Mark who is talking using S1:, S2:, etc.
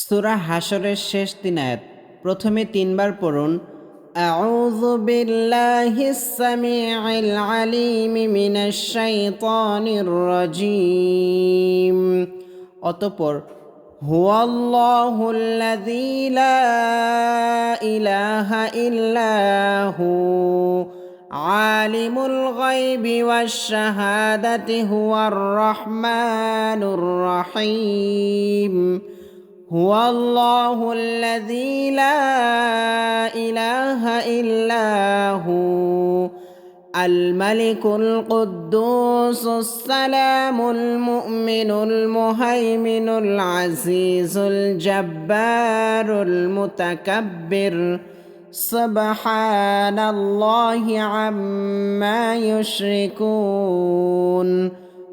S1: সুরা হাসরের শেষ তিন আয়াত প্রথমে তিনবার পড়ুন أعوذ بالله السميع العليم من الشيطان الرجيم অতপর هو الله الذي لا إله إلا هو عالم الغيب والشهادة هو الرحمن الرحيم هو الله الذي لا اله الا هو الملك القدوس السلام المؤمن المهيمن العزيز الجبار المتكبر سبحان الله عما يشركون